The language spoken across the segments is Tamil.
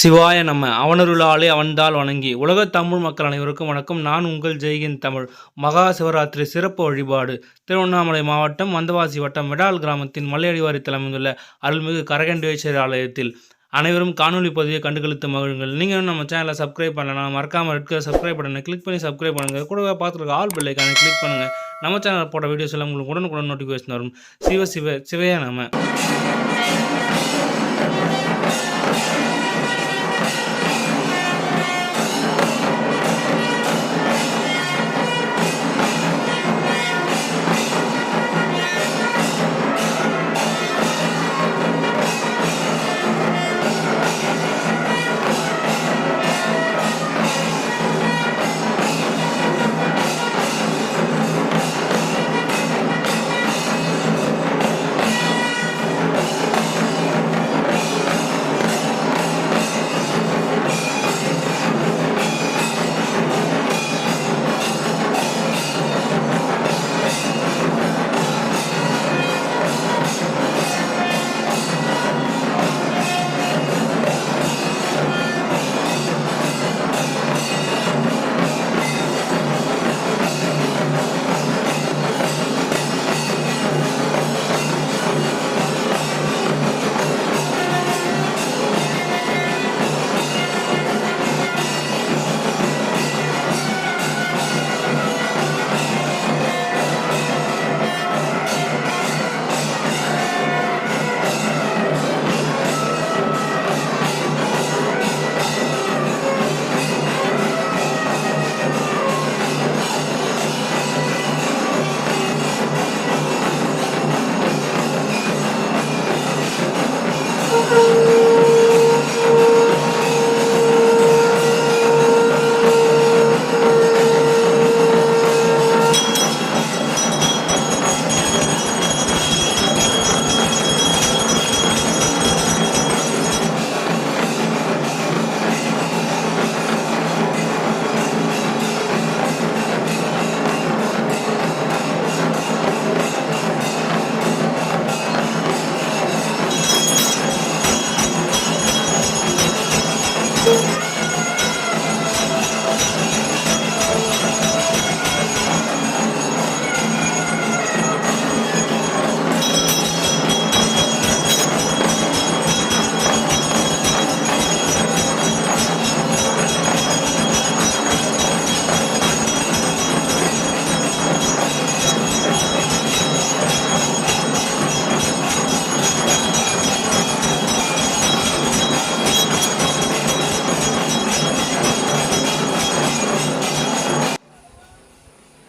சிவாய நம்ம அவனருளாலே அவன்தாள் வணங்கி. உலகத் தமிழ் மக்கள் அனைவருக்கும் வணக்கம். நான் உங்கள் ஜெய்கின் தமிழ். மகா சிவராத்திரி சிறப்பு வழிபாடு. திருவண்ணாமலை மாவட்டம் வந்தவாசி வட்டம் விடால் கிராமத்தின் மலையடிவாரத்தில் அமைந்துள்ள அருள்மிகு கரகண்டேஸ்வரி ஆலயத்தில் அனைவரும் காணொலி பதிவை கண்டுகளித்து மகிழுங்கள். நீங்கள் நம்ம சேனலை சப்ஸ்கிரைப் பண்ணலாம் மறக்காமல் இருக்க சப்ஸ்கிரைப் பண்ணுங்க கிளிக் பண்ணி சப்ஸ்கிரைப் பண்ணுங்கள் கூடவே பார்த்துருக்க ஆல் பெல்லைக்கான கிளிக் பண்ணுங்கள் நம்ம சேனல் போட்ட வீடியோஸ் எல்லாம் உங்களுக்கு உடனுக்குடன் நோட்டிஃபிகேஷன் வரும். சிவ சிவ சிவையா நம்ம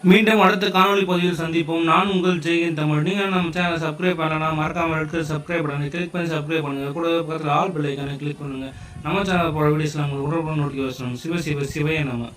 மீண்டும் அடுத்த காணொளி பதிவில் சந்திப்போம். நான் உங்கள் ஜெயகன் தமிழ். நீங்கள் நம்ம சேனலை சப்ஸ்கிரைப் பண்ணலாம் மறக்காம இருக்க சப்ஸ்கிரைப் பண்ணுங்க கிளிக் பண்ணி சப்ஸ்கிரைப் பண்ணுங்கள் கூட பக்கத்தில் ஆல் பிள்ளைக்கான ஐக்கானை கிளிக் பண்ணுங்கள் நம்ம சேனல் போகிற வீடியோஸ் உங்களுக்கு உடனுக்குடன் நோட்டிஃபிகேஷன் சிவ சிவ சிவையை நம்ம